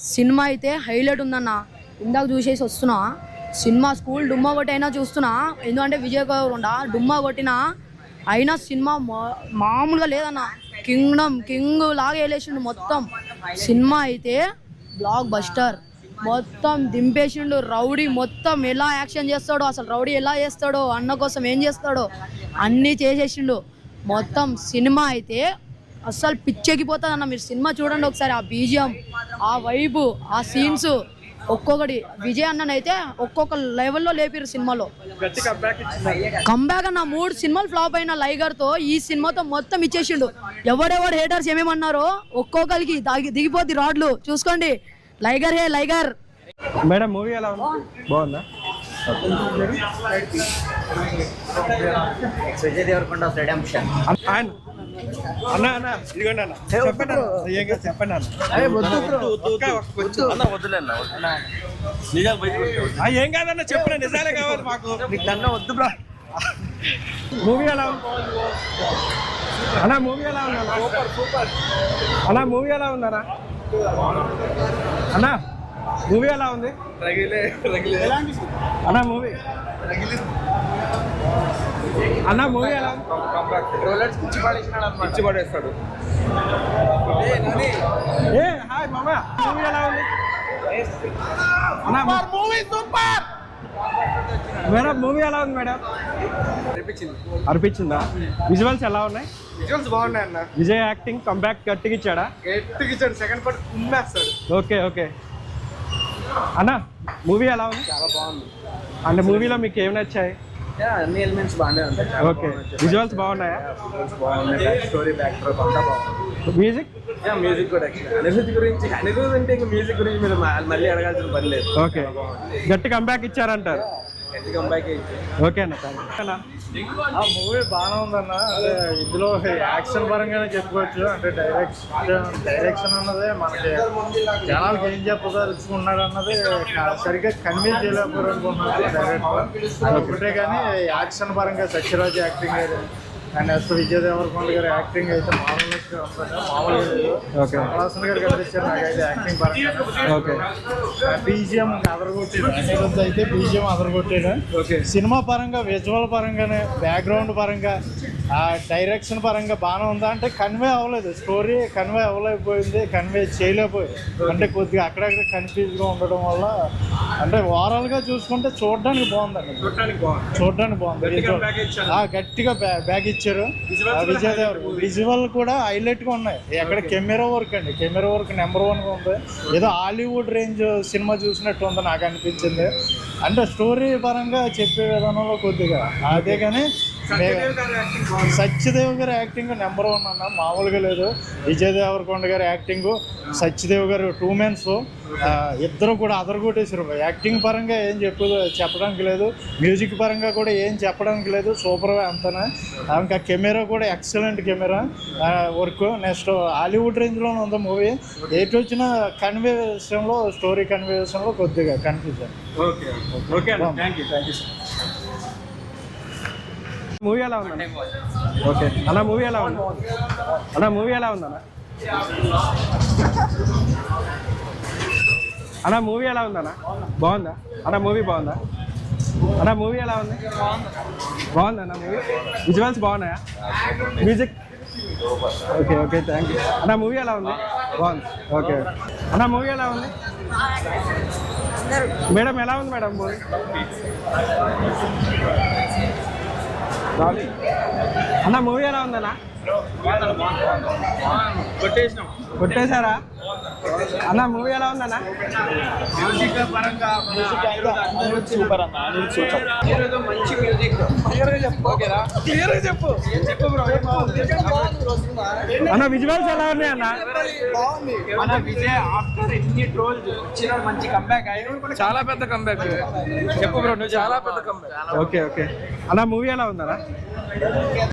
Cinema అయితే highlight ఉందన్న. ఇందాక చూసేసి వస్తున్నా. సినిమా స్కూల్ డుమ్మా కొట్టైనా చూస్తున్నా. ఎందుకంటే విజయ్ దేవరకొండ డుమ్మా కొట్టినా అయినా సినిమా మా- మామూలుగా లేదన్న. కింగ్డమ్ కింగ్ లాగా వేలేసిండు మొత్తం. సినిమా అయితే బ్లాక్ బస్టర్. మొత్తం దింపేసిండు రౌడీ మొత్తం ఎలా యాక్షన్ చేస్తాడో అసలు రౌడీ ఎలా చేస్తాడో అన్న కోసం ఏం చేస్తాడో అన్నీ చేసేసిండు. మొత్తం సినిమా అయితే అస్సలు పిచ్చెక్కిపోతుంది అన్న మీరు సినిమా చూడండి ఒకసారి ఆ బీజియం ఆ వైబు ఆ సీన్స్. ఒక్కొక్కటి విజయ్ అన్ననైతే ఒక్కొక్క లెవెల్లో లేపిరు సినిమాలో. కంబ్యాక్ అన్న మూడు సినిమాలు ఫ్లాప్ అయిన లైగర్తో ఈ సినిమాతో మొత్తం ఇచ్చేసిండు. ఎవడెవడు హేటర్స్ ఏమేమన్నారో ఒక్కొక్కరికి దాగి దిగిపోద్ది రాడ్లు. చూసుకోండి. Liger hey Liger. Madam movie ఎలా ఉంది? బాగుందా? విజయ్ దేవరకొండ రెడెంప్షన్ అన్న- అన్న అన్న. ఇదిగోండి అన్న చెప్పండి అన్న. చెప్పండి అన్న. ఆ, ఏం కాదన్న చెప్పండి నిజాలే కావాలి మాకు. నీకు దన్న వద్దు బ్రా. మూవీ ఎలా ఉంది? అన్న మూవీ ఎలా ఉంది అన్న? Super super. అన్న మూవీ ఎలా ఉంది అన్న అన్న మూవీ ఎలా ఉంది? అన్న మూవీ? అన్న మూవీ ఎలా? ఉంది పిచ్చి పడేస్తాడు. ఏ హాయ్ మామ. మూవీ ఎలా ఉంది? అన్న మూవీ సూపర్ మేడం మూవీ ఎలా ఉంది మేడం? అనిపించింది. అనిపించిందా? విజువల్స్ ఎలా ఉన్నాయి? విజువల్స్ బాగున్నాయి అన్న. విజయ్ యాక్టింగ్ కంబ్యాక్ ఇచ్చాడా? గట్టికి ఇచ్చాడు. Second part కుమ్మేస్తాడు. Okay okay. అన్న మూవీ ఎలా ఉంది? చాలా బాగుంది. అంటే మూవీలో మీకు ఏం నచ్చాయి? అన్ని ఎలిమెంట్స్ బాగానే ఉంటాయి. ఓకే విజువల్స్ బాగున్నాయా బాగున్నాయి? స్టోరీ బ్యాక్ డ్రాప్ అంతా బాగుంది. మ్యూజిక్ మ్యూజిక్ కూడా అనిరుద్ధ్ గురించి అనిరుద్ధ్ అంటే ఇంకా మ్యూజిక్ గురించి మీరు మళ్ళీ అడగాల్సిన పని లేదు. ఓకే గట్టి కంబ్యాక్ ఇచ్చారంటారు. గట్టి కంబ్యాక్ ఇచ్చి ఓకే అన్న. ఆ మూవీ బాగానే ఉందన్న. అదే ఇందులో యాక్షన్ పరంగానే చెప్పుకోవచ్చు. అంటే డైరెక్షన్ డైరెక్షన్ అన్నదే మనకి జనాలకి ఏం చెప్పదలుచుకున్నాడు అన్నది సరిగ్గా కన్వీన్ చేయలేకపోయారు అనుకుంటున్నాను డైరెక్టర్ ఒకటే కానీ యాక్షన్ పరంగా Satyaraj acting and next Vijay Devarakonda గారి యాక్టింగ్ అయితే మామూలుగా ఓకే. కమలాసన్ గారు కనిపించారు నాకైతే యాక్టింగ్ పరంగా. ఓకే. బీజిఎం అదరగొట్టాడు అయితే బీజిఎం అదరగొట్టాడు ఓకే. సినిమా పరంగా విజువల్ పరంగానే బ్యాక్గ్రౌండ్ పరంగా ఆ డైరెక్షన్ పరంగా బాగానే ఉందా? అంటే కన్వే అవ్వలేదు. స్టోరీ కన్వే అవ్వలేకపోయింది కన్వే చేయలేకపోయింది. అంటే కొద్దిగా అక్కడక్కడ కన్ఫ్యూజ్గా ఉండడం వల్ల అంటే ఓవరాల్గా చూసుకుంటే చూడడానికి బాగుందండి. చూడటానికి బాగుంది. చూడడానికి బాగుంది. గట్టిగా Visual. back ఇచ్చారు. ఆ, విజయ్ దేవర్ విజువల్ కూడా హైలైట్గా ఉన్నాయి. ఎక్కడ కెమెరా వర్క్ అండి. కెమెరా వర్క్ నెంబర్ వన్గా ఉంది. ఏదో హాలీవుడ్ రేంజ్ సినిమా చూసినట్టు ఉంది నాకు అనిపించింది. అంటే స్టోరీ పరంగా చెప్పే విధానంలో కొద్దిగా. అదే కానీ సత్యదేవ్ గారి యాక్టింగ్ నెంబర్ వన్ అన్న మామూలుగా లేదు. విజయ్ దేవరకొండ గారి యాక్టింగ్ సత్యదేవ్ గారు టూ మెన్స్. ఇద్దరు కూడా అదరగొట్టేసారు యాక్టింగ్ పరంగా ఏం చెప్పు చెప్పడానికి లేదు. మ్యూజిక్ పరంగా కూడా ఏం చెప్పడానికి లేదు. సూపర్ అంతనే? ఇంకా కెమెరా కూడా excellent camera. Work next Hollywood రేంజ్లోనే ఉంది మూవీ. ఎటు వచ్చిన కన్వే విషయంలో స్టోరీ కన్వే విషయంలో కొద్దిగా confusion okay. Okay thank you thank you movie ఎలా ఉంది ఓకే అన్న మూవీ ఎలా ఉంది? అన్న మూవీ ఎలా ఉంది అన్న మూవీ ఎలా ఉందన్న? బాగుందా? అన్న మూవీ బాగుందా? అన్న మూవీ ఎలా ఉంది? బాగుందా అన్న మూవీ విజువల్స్ బాగున్నాయా? Music okay okay thank you అన్న మూవీ ఎలా ఉంది? బాగుంది. ఓకే అన్న మూవీ ఎలా ఉంది? మేడం ఎలా ఉంది మేడం మూవీ అన్న మూవీ ఎలా ఉందన్నా? కొట్టేసినాం. కొట్టేశారా? అన్న మూవీ ఎలా ఉందన్నా? సూపర్ అన్న మంచి మ్యూజిక్ క్లియర్గా చెప్పు. ఓకేనా క్లియర్గా చెప్పు చెప్పు బ్రో అన్న విజువల్స్ ఎలా ఉన్నాయి అన్న? మన విజయ్ ఆఫ్టర్ ఎన్ని ట్రోల్స్ వచ్చిన మంచి కంబ్యాక్ చాలా పెద్ద కంబ్యాక్ చెప్పు బ్రో నువ్వు చాలా పెద్ద కంబ్యాక్ ఓకే ఓకే. అన్న మూవీ ఎలా ఉందన్నా?